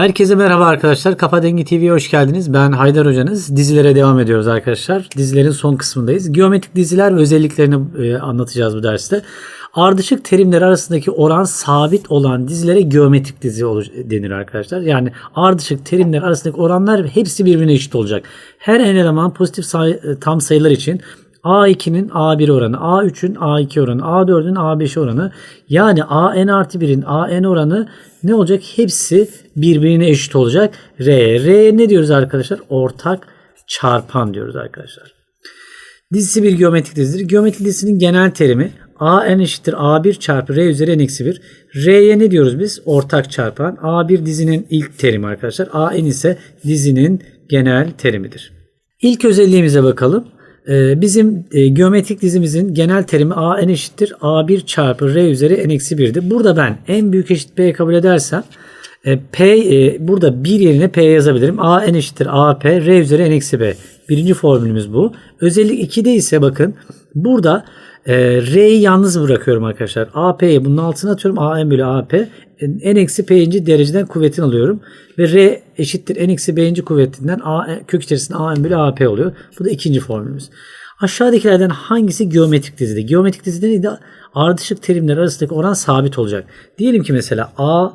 Herkese merhaba arkadaşlar. Kafa Dengi TV'ye hoş geldiniz. Ben Haydar Hocanız. Dizilere devam ediyoruz arkadaşlar. Dizilerin son kısmındayız. Geometrik diziler ve özelliklerini e, anlatacağız bu derste. Ardışık terimler arasındaki oran sabit olan dizilere geometrik dizi denir arkadaşlar. Yani ardışık terimler arasındaki oranlar hepsi birbirine eşit olacak. Her n eleman pozitif e, tam sayılar için A2'nin A1 oranı, A3'ün A2 oranı, A4'ün A5 oranı yani AN artı 1'in AN oranı ne olacak? Hepsi birbirine eşit olacak. R. R ne diyoruz arkadaşlar? Ortak çarpan diyoruz arkadaşlar. Dizisi bir geometrik dizidir. Geometrik dizisinin genel terimi a n eşittir a1 çarpı r üzeri n eksi 1. R'ye ne diyoruz biz? Ortak çarpan. a1 dizinin ilk terimi arkadaşlar. a n ise dizinin genel terimidir. İlk özelliğimize bakalım. Ee, bizim e, geometrik dizimizin genel terimi a n eşittir a1 çarpı r üzeri n eksi 1'dir. Burada ben en büyük eşit b kabul edersem e, P e, burada 1 yerine P yazabilirim. A n eşittir AP R üzeri n eksi B. Birinci formülümüz bu. Özellik 2'de ise bakın burada e, R'yi yalnız bırakıyorum arkadaşlar. AP'yi bunun altına atıyorum. A n bölü AP. e, N eksi P'inci dereceden kuvvetini alıyorum. Ve R eşittir N eksi B'inci kuvvetinden A, kök içerisinde A n bölü AP oluyor. Bu da ikinci formülümüz. Aşağıdakilerden hangisi geometrik dizide? Geometrik dizide neydi? Ardışık terimler arasındaki oran sabit olacak. Diyelim ki mesela A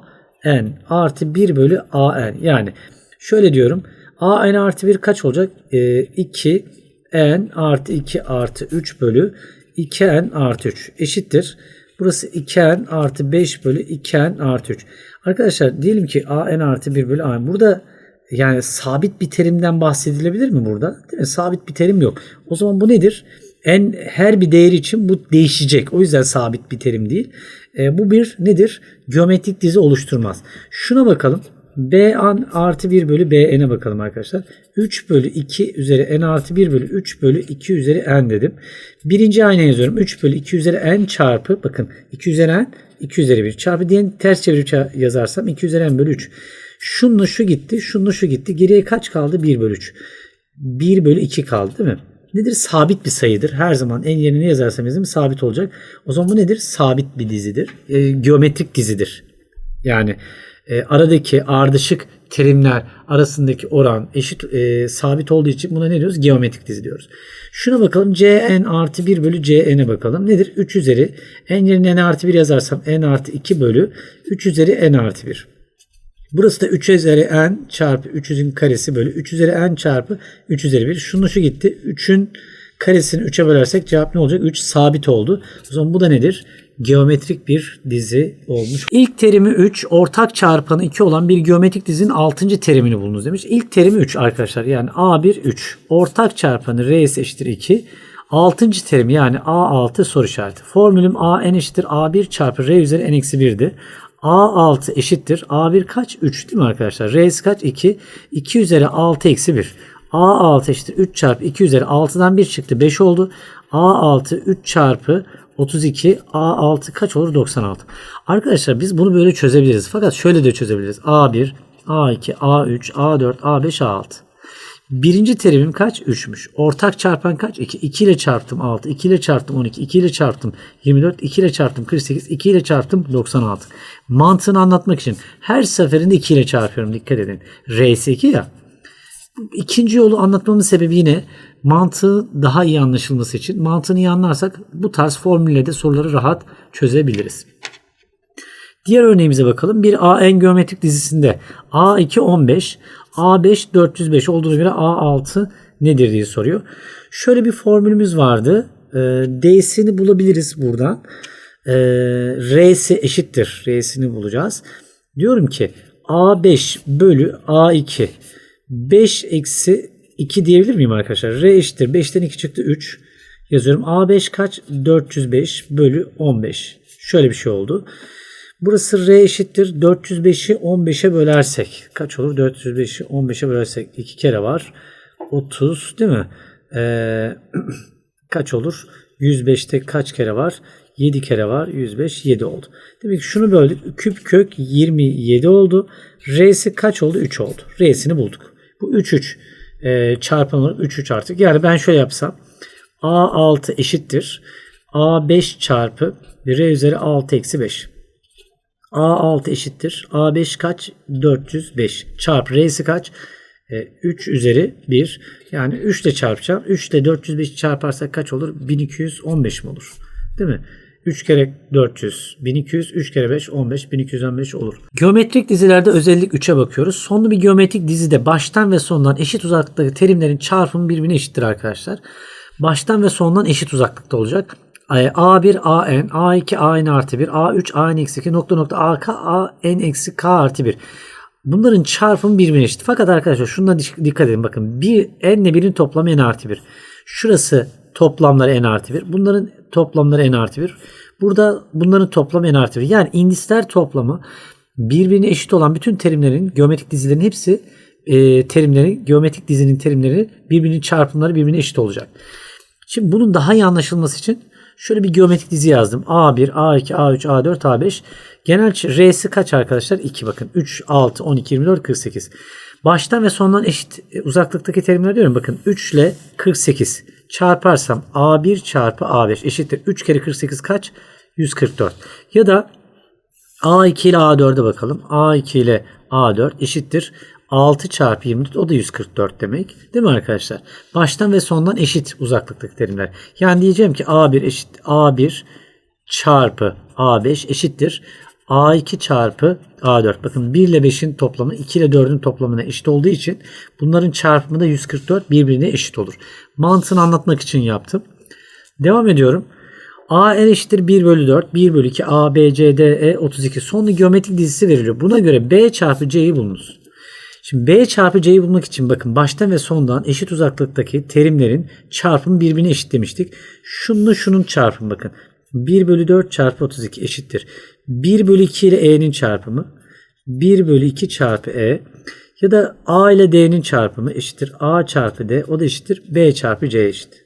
n artı 1 bölü a n. Yani şöyle diyorum. a n artı 1 kaç olacak? Ee, 2 n artı 2 artı 3 bölü 2 n artı 3 eşittir. Burası 2 n artı 5 bölü 2 n artı 3. Arkadaşlar diyelim ki a n artı 1 bölü a n. Burada yani sabit bir terimden bahsedilebilir mi burada? Değil mi? Sabit bir terim yok. O zaman bu nedir? En her bir değer için bu değişecek. O yüzden sabit bir terim değil. E, bu bir nedir? Geometrik dizi oluşturmaz. Şuna bakalım. B an artı 1 bölü B n'e bakalım arkadaşlar. 3 bölü 2 üzeri n artı 1 bölü 3 bölü 2 üzeri n dedim. Birinci aynı yazıyorum. 3 bölü 2 üzeri n çarpı bakın 2 üzeri n 2 üzeri 1 çarpı diye ters çevirip yazarsam 2 üzeri n bölü 3. Şununla şu gitti. Şununla şu gitti. Geriye kaç kaldı? 1 bölü 3. 1 bölü 2 kaldı değil mi? Nedir? Sabit bir sayıdır. Her zaman en yerine ne yazarsam yazayım sabit olacak. O zaman bu nedir? Sabit bir dizidir. E, geometrik dizidir. Yani e, aradaki ardışık terimler arasındaki oran eşit e, sabit olduğu için buna ne diyoruz? Geometrik dizi diyoruz. Şuna bakalım. Cn artı 1 bölü Cn'e bakalım. Nedir? 3 üzeri. En yerine n artı 1 yazarsam n artı 2 bölü 3 üzeri n artı 1. Burası da 3 üzeri n çarpı 300'ün karesi bölü 3 üzeri n çarpı 3 üzeri 1. Şunu şu gitti. 3'ün karesini 3'e bölersek cevap ne olacak? 3 sabit oldu. O zaman bu da nedir? Geometrik bir dizi olmuş. İlk terimi 3, ortak çarpanı 2 olan bir geometrik dizinin 6. terimini bulunuz demiş. İlk terimi 3 arkadaşlar. Yani A1 3. Ortak çarpanı R eşittir 2. 6. terim yani A6 soru işareti. Formülüm A n eşittir A1 çarpı R üzeri n eksi 1'di. A6 eşittir. A1 kaç? 3 değil mi arkadaşlar? R'si kaç? 2. 2 üzeri 6 eksi 1. A6 eşittir. 3 çarpı 2 üzeri 6'dan 1 çıktı. 5 oldu. A6 3 çarpı 32. A6 kaç olur? 96. Arkadaşlar biz bunu böyle çözebiliriz. Fakat şöyle de çözebiliriz. A1, A2, A3, A4, A5, A6. Birinci terimim kaç? 3'müş. Ortak çarpan kaç? 2. 2 ile çarptım 6. 2 ile çarptım 12. 2 ile çarptım 24. 2 ile çarptım 48. 2 ile çarptım 96. Mantığını anlatmak için her seferinde 2 ile çarpıyorum. Dikkat edin. R'si 2 ya. İkinci yolu anlatmamın sebebi yine mantığı daha iyi anlaşılması için. Mantığını iyi anlarsak bu tarz formülle de soruları rahat çözebiliriz. Diğer örneğimize bakalım. Bir AN geometrik dizisinde A2 15, A5 405 olduğuna göre A6 nedir diye soruyor. Şöyle bir formülümüz vardı. Ee, D'sini bulabiliriz buradan. Ee, R'si eşittir. R'sini bulacağız. Diyorum ki A5 bölü A2 5 eksi 2 diyebilir miyim arkadaşlar? R eşittir. 5'ten 2 çıktı 3. Yazıyorum. A5 kaç? 405 bölü 15. Şöyle bir şey oldu. Burası R eşittir. 405'i 15'e bölersek kaç olur? 405'i 15'e bölersek 2 kere var. 30 değil mi? Ee, kaç olur? 105'te kaç kere var? 7 kere var. 105 7 oldu. Demek ki şunu böldük. Küp kök 27 oldu. R'si kaç oldu? 3 oldu. R'sini bulduk. Bu 3 3 e, olarak 3 3 artık. Yani ben şöyle yapsam A6 eşittir. A5 çarpı R üzeri 6 eksi 5. A6 eşittir. A5 kaç? 405. Çarpı R'si kaç? E, 3 üzeri 1. Yani 3 ile çarpacağım. 3 ile 405 çarparsak kaç olur? 1215 mi olur? Değil mi? 3 kere 400, 1200, 3 kere 5, 15, 1215 olur. Geometrik dizilerde özellik 3'e bakıyoruz. Sonlu bir geometrik dizide baştan ve sondan eşit uzaklıktaki terimlerin çarpımı birbirine eşittir arkadaşlar. Baştan ve sondan eşit uzaklıkta olacak. A1, AN, A2, AN artı 1, A3, AN eksi 2, nokta nokta AK, AN eksi K artı 1. Bunların çarpımı birbirine eşit. Fakat arkadaşlar şuna dikkat edin bakın. Bir, n ile 1'in toplamı n artı 1. Şurası toplamları n artı 1. Bunların toplamları n artı 1. Burada bunların toplamı n artı 1. Yani indisler toplamı birbirine eşit olan bütün terimlerin, geometrik dizilerin hepsi e, terimleri, geometrik dizinin terimleri birbirinin çarpımları birbirine eşit olacak. Şimdi bunun daha iyi anlaşılması için şöyle bir geometrik dizi yazdım. A1, A2, A3, A4, A5. Genel R'si kaç arkadaşlar? 2 bakın. 3, 6, 12, 24, 48. Baştan ve sondan eşit e, uzaklıktaki terimler diyorum. Bakın 3 ile 48 çarparsam A1 çarpı A5 eşittir. 3 kere 48 kaç? 144. Ya da A2 ile A4'e bakalım. A2 ile A4 eşittir. 6 çarpı 24 o da 144 demek. Değil mi arkadaşlar? Baştan ve sondan eşit uzaklıktaki terimler. Yani diyeceğim ki A1 eşit A1 çarpı A5 eşittir. A2 çarpı A4. Bakın 1 ile 5'in toplamı 2 ile 4'ün toplamına eşit olduğu için bunların çarpımı da 144 birbirine eşit olur. Mantığını anlatmak için yaptım. Devam ediyorum. A n eşittir 1 bölü 4, 1 bölü 2, A, B, C, D, E 32. Sonlu geometrik dizisi veriliyor. Buna göre B çarpı C'yi bulunuz. Şimdi B çarpı C'yi bulmak için bakın baştan ve sondan eşit uzaklıktaki terimlerin çarpımı birbirine eşit demiştik. Şununla şunun çarpımı bakın. 1 bölü 4 çarpı 32 eşittir. 1 bölü 2 ile E'nin çarpımı. 1 bölü 2 çarpı E. Ya da A ile D'nin çarpımı eşittir. A çarpı D. O da eşittir. B çarpı C eşit.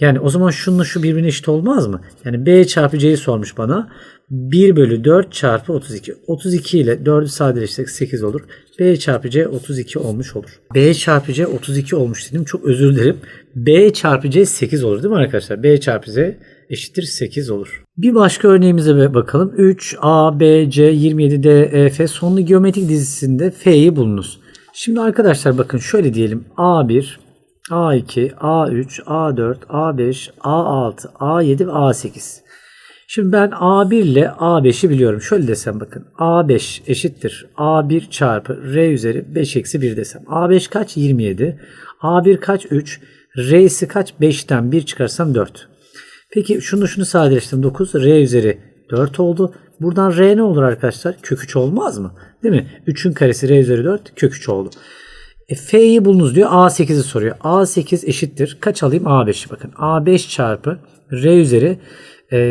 Yani o zaman şununla şu birbirine eşit olmaz mı? Yani B çarpı C'yi sormuş bana. 1 bölü 4 çarpı 32. 32 ile 4'ü sadeleştirsek 8 olur. B çarpı C 32 olmuş olur. B çarpı C 32 olmuş dedim. Çok özür dilerim. B çarpı C 8 olur değil mi arkadaşlar? B çarpı C eşittir 8 olur. Bir başka örneğimize bakalım. 3, A, B, C, 27, D, E, F sonlu geometrik dizisinde F'yi bulunuz. Şimdi arkadaşlar bakın şöyle diyelim. A1, A2, A3, A4, A5, A6, A7 ve A8. Şimdi ben A1 ile A5'i biliyorum. Şöyle desem bakın. A5 eşittir. A1 çarpı R üzeri 5 eksi 1 desem. A5 kaç? 27. A1 kaç? 3. R'si kaç? 5'ten 1 çıkarsam 4. Peki şunu şunu sadeleştirdim. 9. R üzeri 4 oldu. Buradan R ne olur arkadaşlar? Kök 3 olmaz mı? Değil mi? 3'ün karesi R üzeri 4 kök 3 oldu. E, F'yi bulunuz diyor. A8'i soruyor. A8 eşittir. Kaç alayım? A5'i bakın. A5 çarpı R üzeri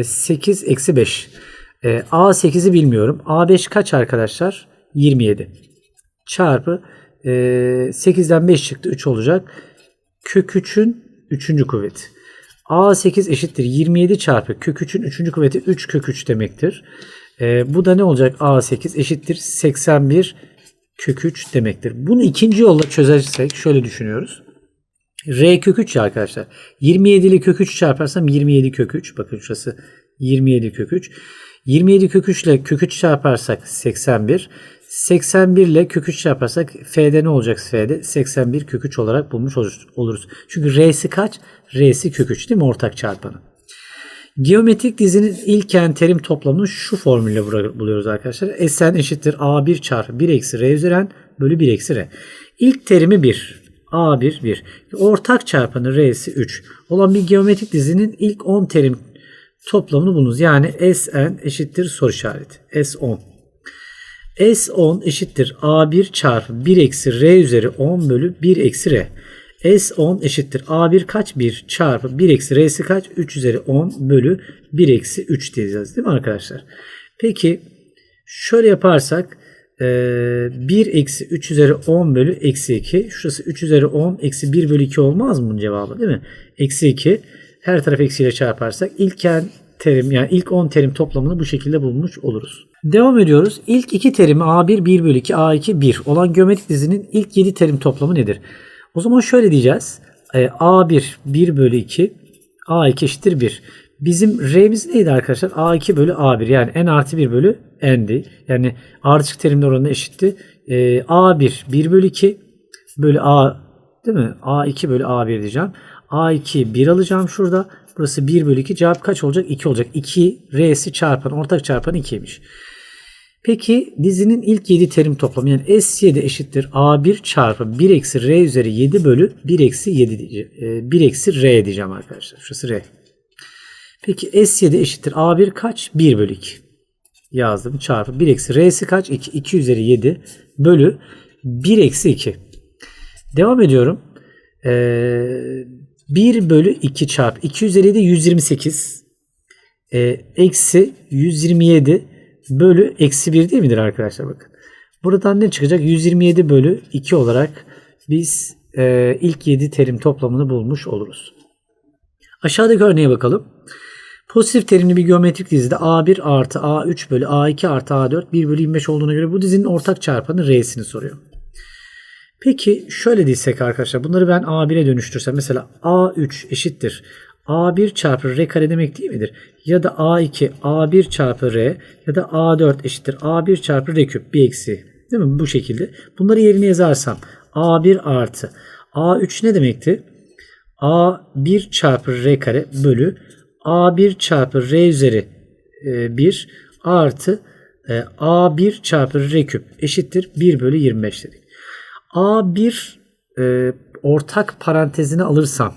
8 e, eksi 5. E, A8'i bilmiyorum. A5 kaç arkadaşlar? 27. Çarpı 8'den 5 çıktı. 3 olacak. Kök 3'ün 3. kuvveti. A8 eşittir 27 çarpı kök 3'ün 3. kuvveti 3 kök 3 demektir. E, bu da ne olacak? A8 eşittir 81 kök 3 demektir. Bunu ikinci yolla çözersek şöyle düşünüyoruz. R kök 3 ya arkadaşlar. 27 ile kök 3 çarparsam 27 kök 3. Bakın şurası 27 kök 3. 27 kök 3 ile kök 3 çarparsak 81. 81 ile kök 3 çarparsak F'de ne olacak F'de? 81 kök 3 olarak bulmuş oluruz. Çünkü R'si kaç? R'si kök 3 değil mi? Ortak çarpanı. Geometrik dizinin ilken terim toplamını şu formülle buluyoruz arkadaşlar. Sn eşittir A1 çarpı 1 eksi R üzeri N bölü 1 eksi R. İlk terimi 1. A1 1. Ortak çarpanı R'si 3. Olan bir geometrik dizinin ilk 10 terim toplamını bulunuz. Yani Sn eşittir soru işareti. S10. S10 eşittir A1 çarpı 1 eksi R üzeri 10 bölü 1 eksi R. S10 eşittir. A1 kaç? 1 çarpı 1 eksi R'si kaç? 3 üzeri 10 bölü 1 eksi 3 diyeceğiz değil mi arkadaşlar? Peki şöyle yaparsak 1 eksi 3 üzeri 10 bölü eksi 2. Şurası 3 üzeri 10 eksi 1 bölü 2 olmaz mı bunun cevabı değil mi? Eksi 2. Her taraf eksiyle çarparsak ilken terim yani ilk 10 terim toplamını bu şekilde bulmuş oluruz. Devam ediyoruz. İlk iki terimi A1 1 bölü 2 A2 1 olan geometrik dizinin ilk 7 terim toplamı nedir? O zaman şöyle diyeceğiz. A1 1 bölü 2 A2 eşittir 1. Bizim R'miz neydi arkadaşlar? A2 bölü A1 yani N artı 1 bölü N'di. Yani ardışık terimler oranı eşitti. Ee, A1 1 bölü 2 bölü A değil mi? A2 bölü A1 diyeceğim. A2 1 alacağım şurada. Burası 1 bölü 2. Cevap kaç olacak? 2 olacak. 2 R'si çarpan ortak çarpan 2'ymiş. Peki dizinin ilk 7 terim toplamı yani S7 eşittir A1 çarpı 1 eksi R üzeri 7 bölü 1 eksi 7 diyeceğim. 1 eksi R diyeceğim arkadaşlar. Şurası R. Peki S7 eşittir A1 kaç? 1 bölü 2. Yazdım çarpı 1 eksi R'si kaç? 2. 2 üzeri 7 bölü 1 eksi 2. Devam ediyorum. Ee, 1 bölü 2 çarpı 2 üzeri 7 128 e, eksi 127 bölü eksi 1 değil midir arkadaşlar bakın. Buradan ne çıkacak? 127 bölü 2 olarak biz e, ilk 7 terim toplamını bulmuş oluruz. Aşağıdaki örneğe bakalım. Pozitif terimli bir geometrik dizide A1 artı A3 bölü A2 artı A4 1 bölü 25 olduğuna göre bu dizinin ortak çarpanı R'sini soruyor. Peki şöyle dizsek arkadaşlar bunları ben A1'e dönüştürsem mesela A3 eşittir A1 çarpı R kare demek değil midir? Ya da A2 A1 çarpı R ya da A4 eşittir A1 çarpı R küp bir eksi. Değil mi? Bu şekilde. Bunları yerine yazarsam A1 artı A3 ne demekti? A1 çarpı R kare bölü A1 çarpı R üzeri 1 artı e, A1 çarpı R küp eşittir 1 bölü 25 dedik. A1 e, ortak parantezine alırsam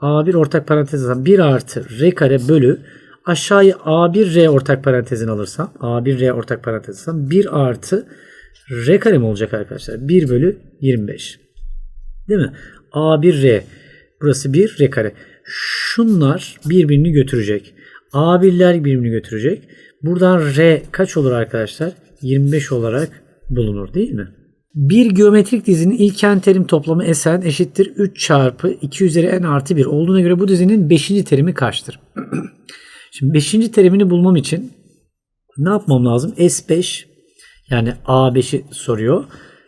A1 ortak parantez alırsam 1 artı R kare bölü aşağıya A1R ortak parantezini alırsam A1R ortak parantez alırsam 1 artı R kare mi olacak arkadaşlar? 1 bölü 25. Değil mi? A1R burası 1 R kare. Şunlar birbirini götürecek. A1'ler birbirini götürecek. Buradan R kaç olur arkadaşlar? 25 olarak bulunur değil mi? Bir geometrik dizinin ilk n terim toplamı Sn eşittir 3 çarpı 2 üzeri n artı 1 olduğuna göre bu dizinin 5. terimi kaçtır? Şimdi 5. terimini bulmam için ne yapmam lazım? S5 yani A5'i soruyor.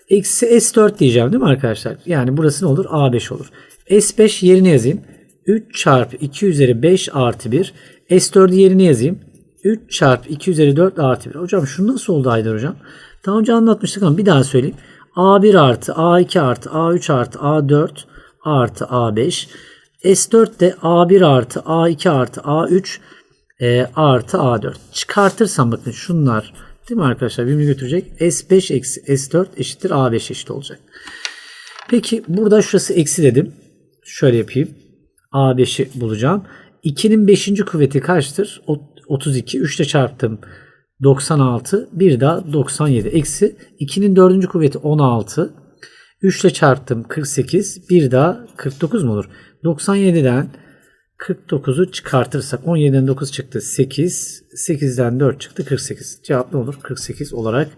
Eksi S4 diyeceğim değil mi arkadaşlar? Yani burası ne olur? A5 olur. S5 yerine yazayım. 3 çarpı 2 üzeri 5 artı 1. S4'ü yerine yazayım. 3 çarpı 2 üzeri 4 artı 1. Hocam şu nasıl oldu Haydar hocam? Daha önce anlatmıştık ama bir daha söyleyeyim. A1 artı A2 artı A3 artı A4 artı A5. S4 de A1 artı A2 artı A3 e, artı A4. Çıkartırsam bakın şunlar değil mi arkadaşlar birbirini götürecek. S5 eksi S4 eşittir A5 eşit olacak. Peki burada şurası eksi dedim. Şöyle yapayım. A5'i bulacağım. 2'nin 5. kuvveti kaçtır? 32. 3 ile çarptım. 96. Bir daha 97. Eksi 2'nin 4. kuvveti 16. 3 ile çarptım 48. Bir daha 49 mu olur? 97'den 49'u çıkartırsak 17'den 9 çıktı 8. 8'den 4 çıktı 48. Cevap ne olur? 48 olarak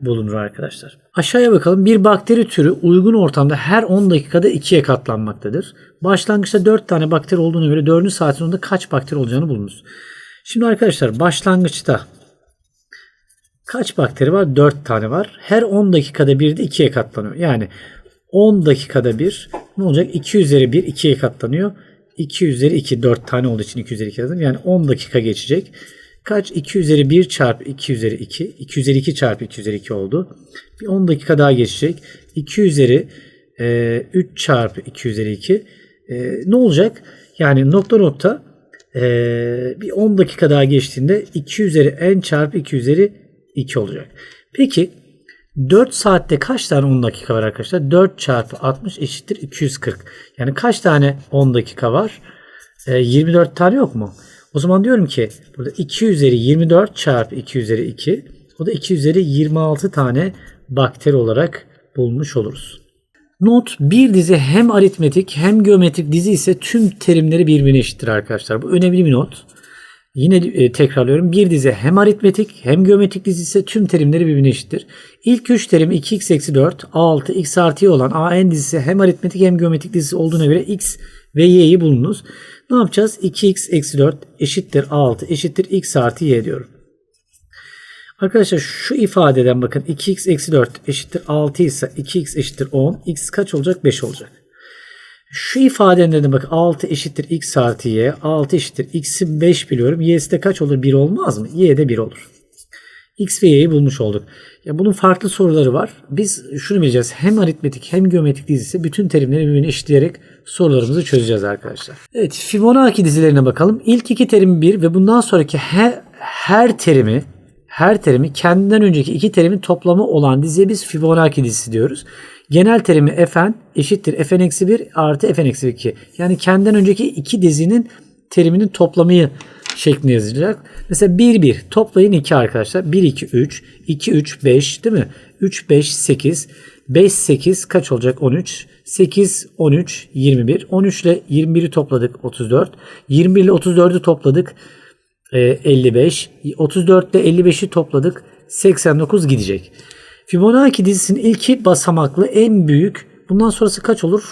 bulunur arkadaşlar. Aşağıya bakalım. Bir bakteri türü uygun ortamda her 10 dakikada 2'ye katlanmaktadır. Başlangıçta 4 tane bakteri olduğuna göre 4. saatin sonunda kaç bakteri olacağını bulunuz. Şimdi arkadaşlar başlangıçta kaç bakteri var? 4 tane var. Her 10 dakikada bir de 2'ye katlanıyor. Yani 10 dakikada bir ne olacak? 2 üzeri 1 2'ye katlanıyor. 2 üzeri 2 4 tane olduğu için 2 üzeri 2 yazdım. Yani 10 dakika geçecek. Kaç? 2 üzeri 1 çarpı 2 üzeri 2. 2 üzeri 2 çarpı 2 üzeri 2 oldu. Bir 10 dakika daha geçecek. 2 üzeri e, 3 çarpı 2 üzeri 2. E, ne olacak? Yani nokta nokta e, bir 10 dakika daha geçtiğinde 2 üzeri n çarpı 2 üzeri 2 olacak. Peki 4 saatte kaç tane 10 dakika var arkadaşlar? 4 çarpı 60 eşittir 240. Yani kaç tane 10 dakika var? E, 24 tane yok mu? O zaman diyorum ki burada 2 üzeri 24 çarpı 2 üzeri 2 o da 2 üzeri 26 tane bakteri olarak bulmuş oluruz. Not bir dizi hem aritmetik hem geometrik dizi ise tüm terimleri birbirine eşittir arkadaşlar. Bu önemli bir not. Yine e, tekrarlıyorum. Bir dizi hem aritmetik hem geometrik dizi tüm terimleri birbirine eşittir. İlk üç terim 2x eksi 4, a6, x artı y olan an dizisi hem aritmetik hem geometrik dizisi olduğuna göre x ve y'yi bulunuz. Ne yapacağız? 2x eksi 4 eşittir 6 eşittir x artı y diyorum. Arkadaşlar şu ifadeden bakın 2x eksi 4 eşittir 6 ise 2x eşittir 10. x kaç olacak? 5 olacak. Şu ifadelerine bak 6 eşittir x artı y. 6 eşittir x'i 5 biliyorum. y'si de kaç olur? 1 olmaz mı? y de 1 olur. X ve Y'yi bulmuş olduk. Ya bunun farklı soruları var. Biz şunu bileceğiz. Hem aritmetik hem geometrik dizisi bütün terimleri birbirine eşitleyerek sorularımızı çözeceğiz arkadaşlar. Evet Fibonacci dizilerine bakalım. İlk iki terim 1 ve bundan sonraki her, her terimi her terimi kendinden önceki iki terimin toplamı olan diziye biz Fibonacci dizisi diyoruz. Genel terimi fn eşittir fn eksi 1 artı fn eksi 2. Yani kendinden önceki iki dizinin teriminin toplamı şeklinde yazılacak. Mesela 1 1 toplayın 2 arkadaşlar. 1 2 3 2 3 5 değil mi? 3 5 8 5 8 kaç olacak? 13. 8 13 21. 13 ile 21'i topladık 34. 21 ile 34'ü topladık 55. 34 ile 55'i topladık 89 gidecek. Fibonacci dizisinin ilki basamaklı en büyük. Bundan sonrası kaç olur?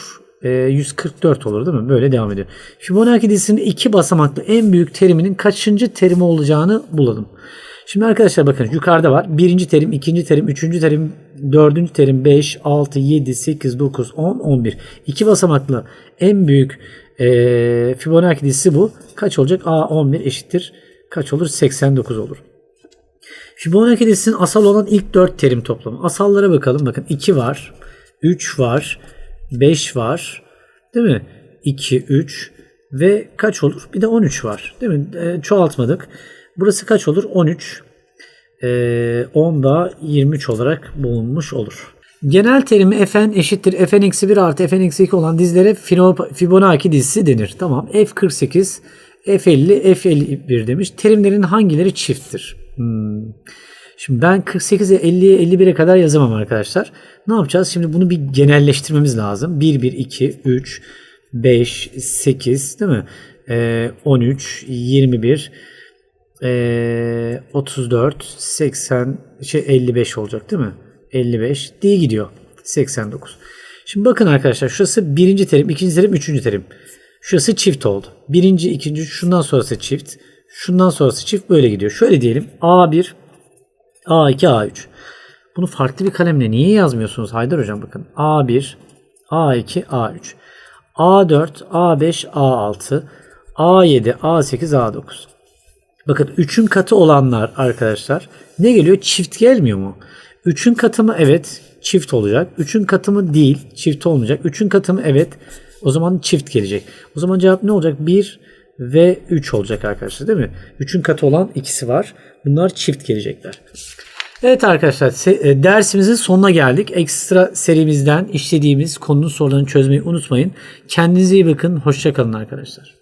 E, 144 olur değil mi? Böyle devam ediyor. Fibonacci dizisinin iki basamaklı en büyük teriminin kaçıncı terimi olacağını bulalım. Şimdi arkadaşlar bakın yukarıda var. Birinci terim, ikinci terim, üçüncü terim, dördüncü terim 5, 6, 7, 8, 9, 10, 11. İki basamaklı en büyük e, Fibonacci dizisi bu. Kaç olacak? A 11 eşittir. Kaç olur? 89 olur. Fibonacci dizisinin asal olan ilk 4 terim toplamı. Asallara bakalım. Bakın 2 var. 3 var. 5 var. Değil mi? 2, 3 ve kaç olur? Bir de 13 var. Değil mi? E, çoğaltmadık. Burası kaç olur? 13. E, 10 da 23 olarak bulunmuş olur. Genel terimi fn eşittir fn eksi 1 artı fn eksi 2 olan dizilere Fibonacci dizisi denir. Tamam. F48, F50, F51 demiş. Terimlerin hangileri çifttir? Hmm. Şimdi ben 48'e 50'ye 51'e kadar yazamam arkadaşlar. Ne yapacağız? Şimdi bunu bir genelleştirmemiz lazım. 1, 1, 2, 3, 5, 8 değil mi? Ee, 13, 21, ee, 34, 80, şey 55 olacak değil mi? 55 diye gidiyor. 89. Şimdi bakın arkadaşlar şurası birinci terim, ikinci terim, üçüncü terim. Şurası çift oldu. Birinci, ikinci, şundan sonrası çift. Şundan sonrası çift böyle gidiyor. Şöyle diyelim. A1, A2, A3. Bunu farklı bir kalemle niye yazmıyorsunuz Haydar Hocam? Bakın A1, A2, A3. A4, A5, A6, A7, A8, A9. Bakın 3'ün katı olanlar arkadaşlar ne geliyor? Çift gelmiyor mu? 3'ün katı mı? Evet çift olacak. 3'ün katı mı? Değil. Çift olmayacak. 3'ün katı mı? Evet. O zaman çift gelecek. O zaman cevap ne olacak? 1 ve 3 olacak arkadaşlar değil mi? 3'ün katı olan ikisi var. Bunlar çift gelecekler. Evet arkadaşlar e, dersimizin sonuna geldik. Ekstra serimizden işlediğimiz konunun sorularını çözmeyi unutmayın. Kendinize iyi bakın. Hoşçakalın arkadaşlar.